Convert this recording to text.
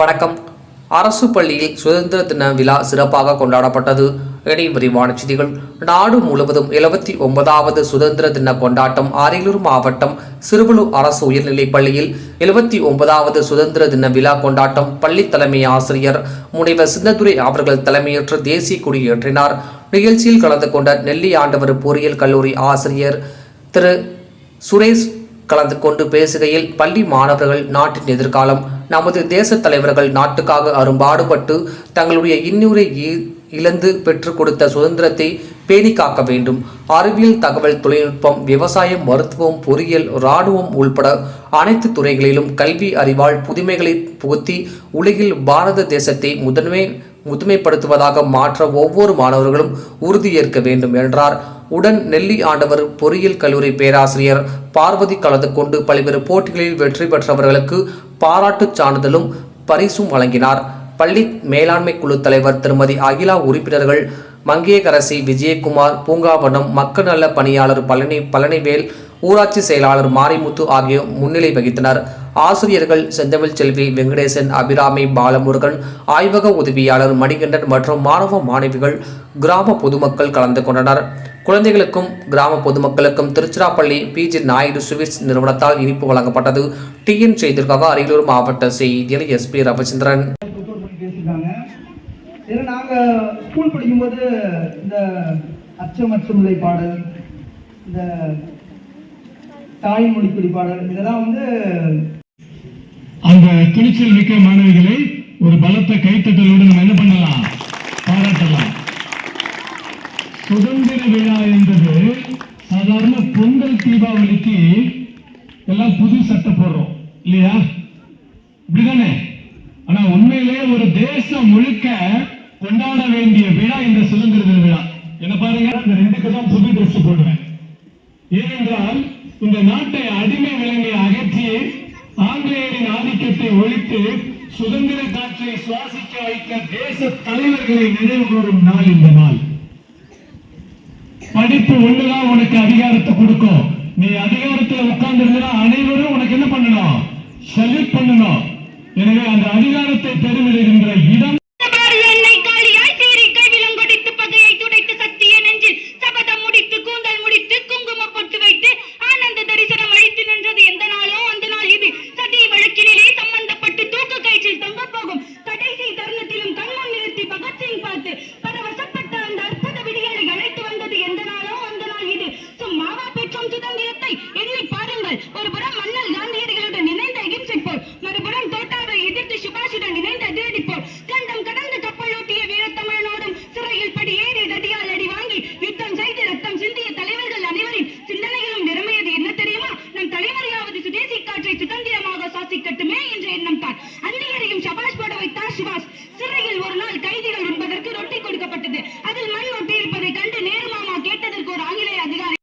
வணக்கம். அரசு பள்ளியில் சுதந்திர தின விழா சிறப்பாக கொண்டாடப்பட்டது. இனி விரிவான செய்திகள். நாடு முழுவதும் எழுபத்தி ஒன்பதாவது சுதந்திர தின கொண்டாட்டம் அரியலூர் மாவட்டம் சிறுவலூர் அரசு உயர்நிலைப் பள்ளியில் எழுபத்தி ஒன்பதாவது சுதந்திர தின விழா கொண்டாட்டம் பள்ளி தலைமை ஆசிரியர் முனைவர் சின்னதுரை அவர்கள் தலைமையேற்று தேசிய கொடியேற்றினார். நிகழ்ச்சியில் கலந்து கொண்ட நெல்லி ஆண்டவர் பொறியியல் கல்லூரி ஆசிரியர் திரு சுரேஷ் கலந்து கொண்டு பேசுகையில் பள்ளி மாணவர்கள் நாட்டின் எதிர்காலம் நமது தேசத் தலைவர்கள் நாட்டுக்காக அரும்பாடுபட்டு தங்களுடைய இன்னுரை இ- இழந்து பெற்றுக் கொடுத்த சுதந்திரத்தை பேணி காக்க வேண்டும். அறிவியல் தகவல் தொழில்நுட்பம் விவசாயம் மருத்துவம் பொறியியல் இராணுவம் உள்பட அனைத்து துறைகளிலும் கல்வி அறிவால் புதுமைகளை புகுத்தி உலகில் பாரத தேசத்தை முதன்மை முதுமைப்படுத்துவதாக மாற்ற ஒவ்வொரு மாணவர்களும் உறுதியேற்க வேண்டும் என்றார். உடன் நெல்லி ஆண்டவர் பொறியியல் கல்லூரி பேராசிரியர் பார்வதி கலந்து கொண்டு பல்வேறு போட்டிகளில் வெற்றி பெற்றவர்களுக்கு பாராட்டுச் சான்றிதழும் பரிசும் வழங்கினார். பள்ளி மேலாண்மை குழு தலைவர் திருமதி அகிலா உறுப்பினர்கள் மங்கையகரசி விஜயகுமார் பூங்காவனம் மக்கள் நல பணியாளர் பழனி பழனிவேல் ஊராட்சி செயலாளர் மாரிமுத்து ஆகியோர் முன்னிலை வகித்தனர். ஆசிரியர்கள் செந்தமிழ் செல்வி வெங்கடேசன் அபிராமி பாலமுருகன் ஆய்வக உதவியாளர் மணிகண்டன் மற்றும் மாணவ மாணவிகள் கிராம பொதுமக்கள் கலந்து கொண்டனர். குழந்தைகளுக்கும் கிராம பொதுமக்களுக்கும் திருச்சிராப்பள்ளி பிஜி நாயுடு சுவிட்ஸ் நிறுவனத்தால் இனிப்பு வழங்கப்பட்டது. டிஎன் செய்திற்காக அரியலூர் மாவட்ட செய்தியில் எஸ்பி ரவிச்சந்திரன். நாங்கள் ஸ்கூல் படிக்கும்போது இந்த அச்சமற்றமுலை பாடல் இந்த தாய்மொழி பிடிப்பாளர் இதெல்லாம் வந்து அந்த துணிச்சல் மிக்க மாணவிகளை ஒரு பலத்த கைத்தட்டலோடு நம்ம என்ன பண்ணலாம்? பாராட்டலாம். சுதந்திர விழா என்பது சாதாரண பொங்கல் தீபாவளிக்கு எல்லாம் புது சட்டை போடுறோம். இல்லையா? இப்படிதானே? ஆனா உண்மையிலே ஒரு தேசம் முழுக்க கொண்டாட வேண்டிய விழா இந்த சுதந்திர தின விழா. என்ன பாருங்க இந்த ரெண்டுக்கு தான் புது ட்ரெஸ் போடுவேன். ஏனென்றால் இந்த நாட்டை அடிமை விலங்கை அகற்றி ஆங்கிலேயரின் ஆதிக்கத்தை ஒழித்து சுதந்திர காற்றை சுவாசிக்க வைத்த தேச தலைவர்களை நினைவு கூறும் நாள் இந்த நாள். படிப்பு ஒண்ணுதான் உனக்கு அதிகாரத்தை கொடுக்கும்? நீ அதிகாரத்துல உட்கார்ந்து இருந்தா அனைவரும் உனக்கு என்ன பண்ணணும்? சல்யூட் பண்ணணும். எனவே அந்த அதிகாரத்தை பெறுவதில் இடம்